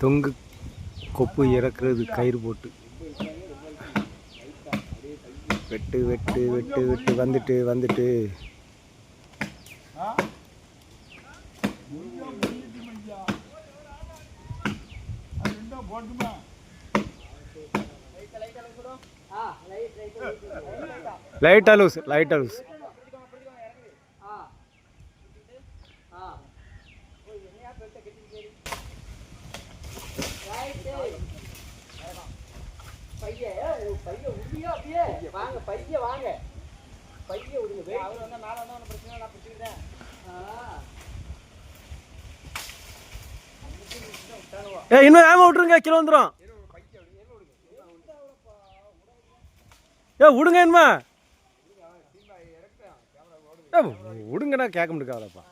தொங்கு கொப்பு இறக்குறது கயிறு போட்டு. வெட்டு வெட்டு வெட்டு வெட்டு வந்துட்டு வந்துட்டு. லைட்டா லூஸ் லைட்டா லூஸ் வாங்க பைய வாங்க பைய விடுங்க அவர் வந்தா ஒன்றும் பிரச்சனை நான் ஏ இன்னும் ஏமா விட்டுருங்க கிலோ வந்துடும் ஏ விடுங்க என்னமா விடுங்கண்ணா கேட்க முடியாதப்பா.